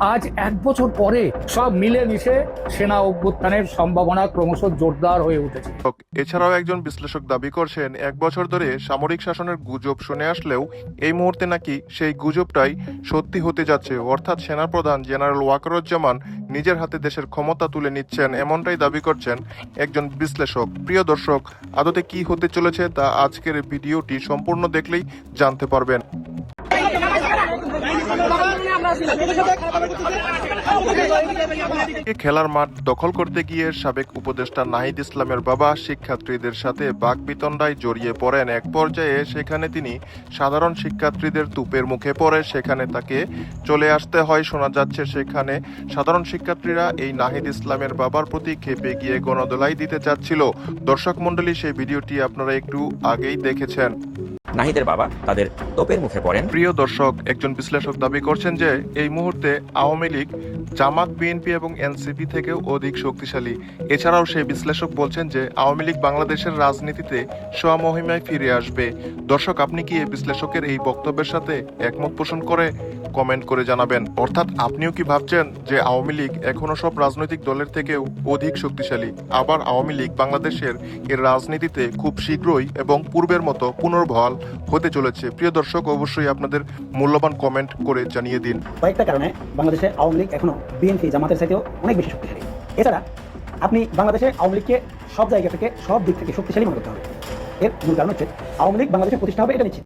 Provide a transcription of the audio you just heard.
আজ এক বছর পরে সব মিলে মিশে সেনা অভ্যুত্থানের সম্ভাবনা ক্রমশ জোরদার হয়ে উঠেছে। এছাড়াও একজন বিশ্লেষক দাবি করছেন, এক বছর ধরে সামরিক শাসনের গুজব শুনে আসলেও এই মুহূর্তে নাকি সেই গুজবটাই সত্যি হতে যাচ্ছে। অর্থাৎ সেনাপ্রধান জেনারেল ওয়াকারুজ্জামান নিজের হাতে দেশের ক্ষমতা তুলে নিচ্ছেন এমনটাই দাবি করছেন একজন বিশ্লেষক। প্রিয় দর্শক, আদতে কি হতে চলেছে তা আজকের ভিডিওটি সম্পূর্ণ দেখলেই জানতে পারবেন। খেলার মাঠ দখল করতে গিয়ে সাবেক উপদেষ্টা নাহিদ ইসলামের বাবা শিক্ষার্থীদের সাথে বাকবিতণ্ডায় জড়িয়ে পড়েন। এক পর্যায়ে সেখানে তিনি সাধারণ শিক্ষার্থীদের তুপের মুখে পড়ে, সেখানে তাকে চলে আসতে হয়। শোনা যাচ্ছে সেখানে সাধারণ শিক্ষার্থীরা এই নাহিদ ইসলামের বাবার প্রতি খেপে গিয়ে গণদোলাই দিতে চাচ্ছিল। দর্শক মণ্ডলী, সেই ভিডিওটি আপনারা একটু আগেই দেখেছেন। নাহিদের বাবা তাদের তোপের মুখে পড়েন। প্রিয় দর্শক, একজন বিশ্লেষক দাবি করছেন যে এই মুহূর্তে আওয়ামী লীগ, জামাত, বিএনপি এবং এনসিপি থেকেও অধিক শক্তিশালী। এছাড়াও সেই বিশ্লেষক বলছেন যে আওয়ামী লীগ বাংলাদেশের রাজনীতিতে স্বমহিমায় ফিরে আসবে। দর্শক, আপনি কি এই বিশ্লেষকের এই বক্তব্যের সাথে একমত পোষণ করে কমেন্ট করে জানাবেন। অর্থাৎ আপনিও কি ভাবছেন যে আওয়ামী লীগ এখনও সব রাজনৈতিক দলের থেকেও অধিক শক্তিশালী? আবার আওয়ামী লীগ বাংলাদেশের এর রাজনীতিতে খুব শীঘ্রই এবং পূর্বের মতো পুনর্বহাল হতে চলেছে। প্রিয় দর্শক, অবশ্যই আপনাদের মূল্যবান কমেন্ট করে জানিয়ে দিন। কয়েকটা কারণে বাংলাদেশে আওয়ামী লীগ এখনও বিএনপি জামাতের চাইতেও অনেক বেশি শক্তিশালী। এছাড়া আপনি বাংলাদেশে আওয়ামী লীগকে সব জায়গা থেকে, সব দিক থেকে শক্তিশালী মনে করতে হবে। এর মূল কারণ হচ্ছে আওয়ামী লীগ বাংলাদেশে প্রতিষ্ঠা হবে এটা নিশ্চিত।